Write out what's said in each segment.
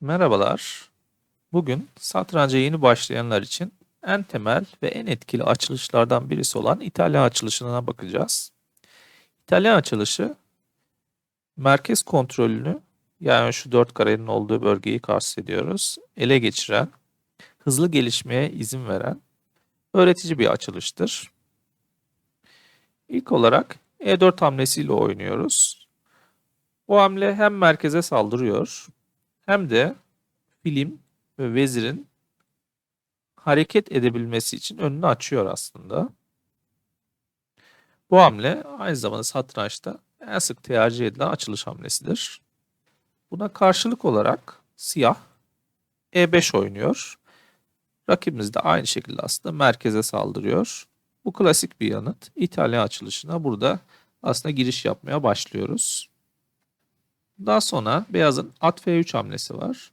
Merhabalar. Bugün satranca yeni başlayanlar için en temel ve en etkili açılışlardan birisi olan İtalyan açılışına bakacağız. İtalyan açılışı merkez kontrolünü yani şu dört karenin olduğu bölgeyi kastediyoruz. Ele geçiren, hızlı gelişmeye izin veren öğretici bir açılıştır. İlk olarak E4 hamlesiyle oynuyoruz. Bu hamle hem merkeze saldırıyor hem de film ve vezirin hareket edebilmesi için önünü açıyor aslında. Bu hamle aynı zamanda satrançta en sık tercih edilen açılış hamlesidir. Buna karşılık olarak siyah E5 oynuyor. Rakibimiz de aynı şekilde aslında merkeze saldırıyor. Bu klasik bir yanıt. İtalyan açılışına burada aslında giriş yapmaya başlıyoruz. Daha sonra beyazın at F3 hamlesi var.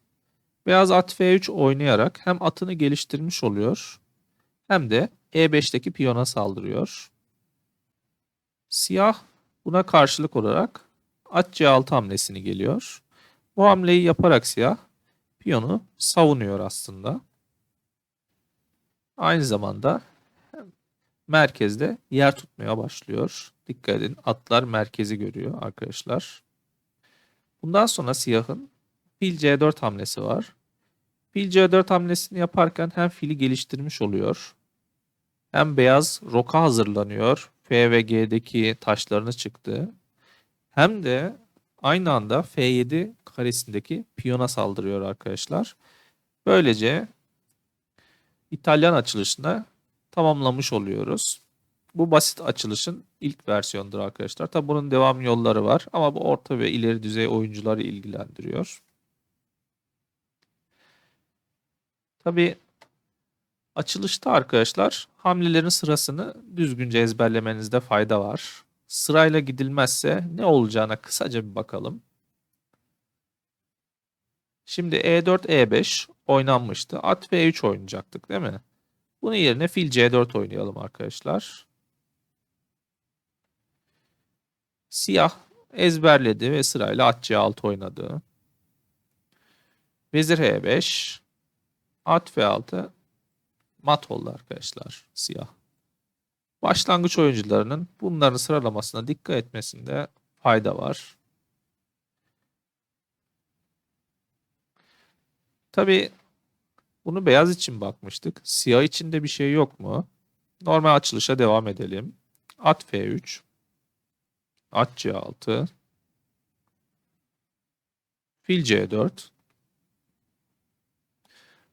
Beyaz at F3 oynayarak hem atını geliştirmiş oluyor hem de E5'teki piyona saldırıyor. Siyah buna karşılık olarak at C6 hamlesini geliyor. Bu hamleyi yaparak siyah piyonu savunuyor aslında. Aynı zamanda merkezde yer tutmaya başlıyor. Dikkat edin atlar merkezi görüyor arkadaşlar. Bundan sonra siyahın fil C4 hamlesi var. Fil C4 hamlesini yaparken hem fili geliştirmiş oluyor. Hem beyaz roka hazırlanıyor. F ve G'deki taşlarını çıktı. Hem de aynı anda F7 karesindeki piyona saldırıyor arkadaşlar. Böylece İtalyan açılışına tamamlamış oluyoruz. Bu basit açılışın ilk versiyonudur arkadaşlar. Tabi bunun devam yolları var ama bu orta ve ileri düzey oyuncuları ilgilendiriyor. Tabi açılışta arkadaşlar hamlelerin sırasını düzgünce ezberlemenizde fayda var. Sırayla gidilmezse ne olacağına kısaca bir bakalım. Şimdi E4, E5 oynanmıştı. At V3 oynayacaktık değil mi? Bunun yerine fil C4 oynayalım arkadaşlar. Siyah ezberledi ve sırayla at C6 oynadı. Vezir H5. At F6. Mat oldu arkadaşlar siyah. Başlangıç oyuncularının bunların sıralamasına dikkat etmesinde fayda var. Tabi bunu beyaz için bakmıştık. Siyah için de bir şey yok mu? Normal açılışa devam edelim. At F3. At C6. Fil C4.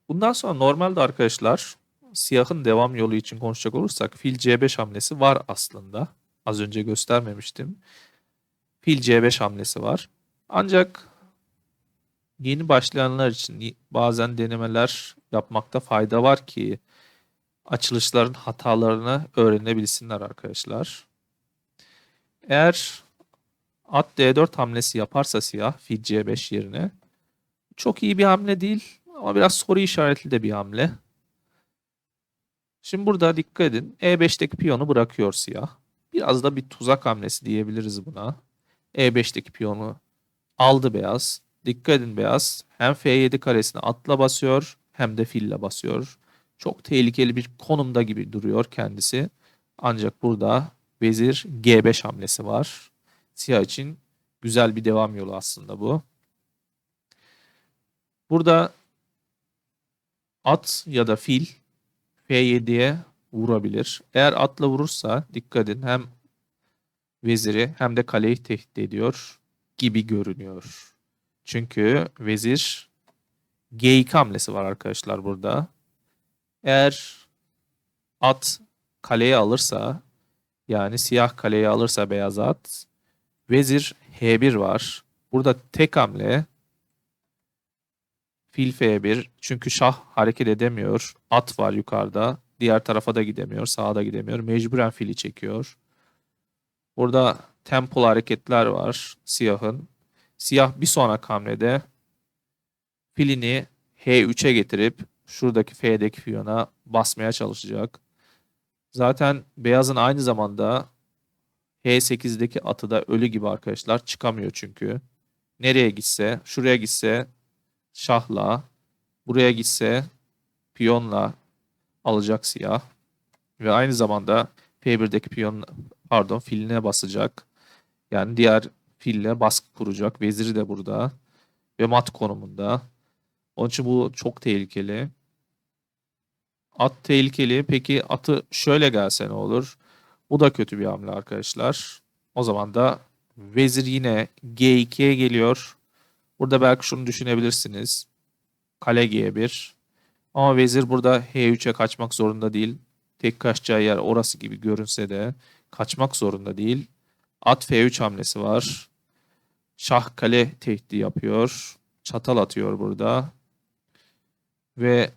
Bundan sonra normalde arkadaşlar siyahın devam yolu için konuşacak olursak fil C5 hamlesi var aslında. Az önce göstermemiştim. Fil C5 hamlesi var. Ancak yeni başlayanlar için bazen denemeler yapmakta fayda var ki açılışların hatalarını öğrenebilsinler arkadaşlar. Eğer at D4 hamlesi yaparsa siyah fil C5 yerine çok iyi bir hamle değil ama biraz soru işaretli de bir hamle. Şimdi burada dikkat edin. E5'teki piyonu bırakıyor siyah. Biraz da bir tuzak hamlesi diyebiliriz buna. E5'teki piyonu aldı beyaz. Dikkat edin beyaz. Hem F7 karesine atla basıyor hem de fille basıyor. Çok tehlikeli bir konumda gibi duruyor kendisi. Ancak burada vezir G5 hamlesi var. Siyah için güzel bir devam yolu aslında bu. Burada at ya da fil F7'ye vurabilir. Eğer atla vurursa dikkat edin hem veziri hem de kaleyi tehdit ediyor gibi görünüyor. Çünkü vezir G2 hamlesi var arkadaşlar burada. Eğer at kaleye alırsa yani siyah kaleye alırsa beyaz at vezir H1 var. Burada tek hamle Fil F1 çünkü şah hareket edemiyor. At var yukarıda. Diğer tarafa da gidemiyor. Sağa da gidemiyor. Mecburen fili çekiyor. Burada tempol hareketler var siyahın. Siyah bir sonraki hamlede filini H3'e getirip şuradaki F'deki piyona basmaya çalışacak. Zaten beyazın aynı zamanda H8'deki atı da ölü gibi arkadaşlar çıkamıyor çünkü. Nereye gitse, şuraya gitse şahla. Buraya gitse piyonla alacak siyah. Ve aynı zamanda F1'deki piyon pardon filine basacak. Yani diğer fille baskı kuracak. Veziri de burada. Ve mat konumunda. Onun için bu çok tehlikeli. At tehlikeli. Peki atı şöyle gelse ne olur? Bu da kötü bir hamle arkadaşlar. O zaman da vezir yine G2'ye geliyor. Burada belki şunu düşünebilirsiniz. Kale G1. Ama vezir burada H3'e kaçmak zorunda değil. Tek kaçacağı yer orası gibi görünse de kaçmak zorunda değil. At F3 hamlesi var. Şah kale tehdidi yapıyor. Çatal atıyor burada. Ve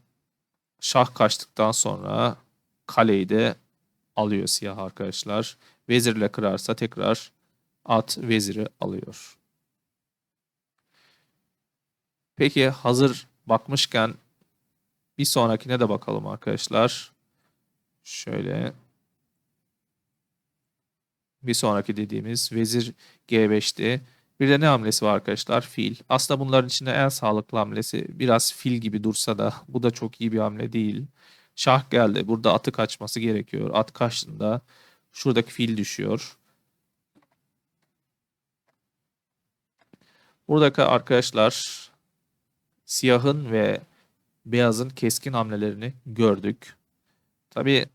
şah kaçtıktan sonra kaleyi de alıyor siyah arkadaşlar. Vezirle kırarsa tekrar at veziri alıyor. Peki hazır bakmışken bir sonrakine de bakalım arkadaşlar. Şöyle bir sonraki dediğimiz vezir G5'ti. Bir de ne hamlesi var arkadaşlar? Fil. Aslında bunların içinde en sağlıklı hamlesi biraz fil gibi dursa da bu da çok iyi bir hamle değil. Şah geldi. Burada atı kaçması gerekiyor. At kaçtığında şuradaki fil düşüyor. Buradaki arkadaşlar siyahın ve beyazın keskin hamlelerini gördük. Tabi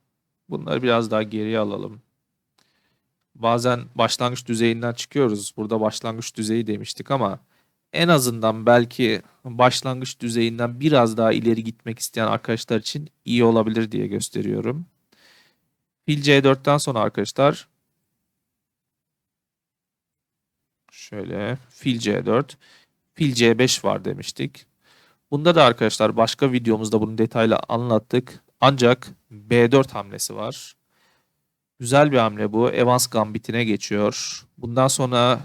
bunları biraz daha geriye alalım. Bazen başlangıç düzeyinden çıkıyoruz. Burada başlangıç düzeyi demiştik ama en azından belki başlangıç düzeyinden biraz daha ileri gitmek isteyen arkadaşlar için iyi olabilir diye gösteriyorum. Fil C4'ten sonra arkadaşlar şöyle fil C4 fil C5 var demiştik. Bunda da arkadaşlar başka videomuzda bunu detaylı anlattık. Ancak B4 hamlesi var. Güzel bir hamle bu. Evans Gambit'ine geçiyor. Bundan sonra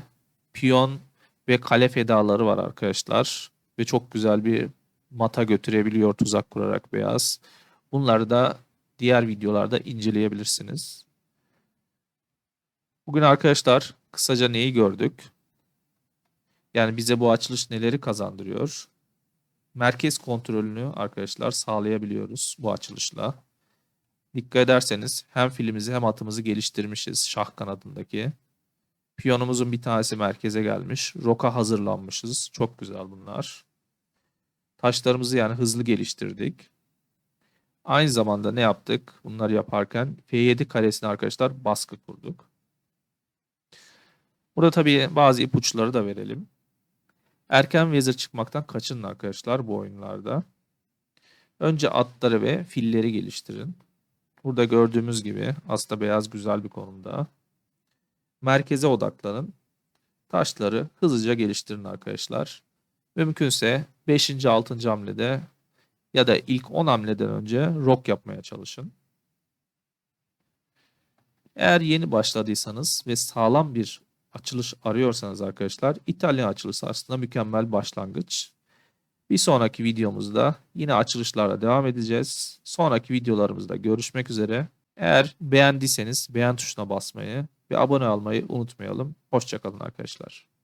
piyon ve kale fedaları var arkadaşlar. Ve çok güzel bir mata götürebiliyor tuzak kurarak beyaz. Bunları da diğer videolarda inceleyebilirsiniz. Bugün arkadaşlar kısaca neyi gördük? Yani bize bu açılış neleri kazandırıyor? Merkez kontrolünü arkadaşlar sağlayabiliyoruz bu açılışla. Dikkat ederseniz hem filimizi hem atımızı geliştirmişiz şah kanadındaki. Piyonumuzun bir tanesi merkeze gelmiş. Roka hazırlanmışız. Çok güzel bunlar. Taşlarımızı yani hızlı geliştirdik. Aynı zamanda ne yaptık? Bunları yaparken F7 karesine arkadaşlar baskı kurduk. Burada tabii bazı ipuçları da verelim. Erken vezir çıkmaktan kaçının arkadaşlar bu oyunlarda. Önce atları ve filleri geliştirin. Burada gördüğümüz gibi aslında beyaz güzel bir konumda. Merkeze odaklanın. Taşları hızlıca geliştirin arkadaşlar. Mümkünse 5. 6. hamlede ya da ilk 10 hamleden önce rock yapmaya çalışın. Eğer yeni başladıysanız ve sağlam bir açılış arıyorsanız arkadaşlar İtalyan açılışı aslında mükemmel başlangıç. Bir sonraki videomuzda yine açılışlarla devam edeceğiz. Sonraki videolarımızda görüşmek üzere. Eğer beğendiyseniz beğen tuşuna basmayı ve abone olmayı unutmayalım. Hoşçakalın arkadaşlar.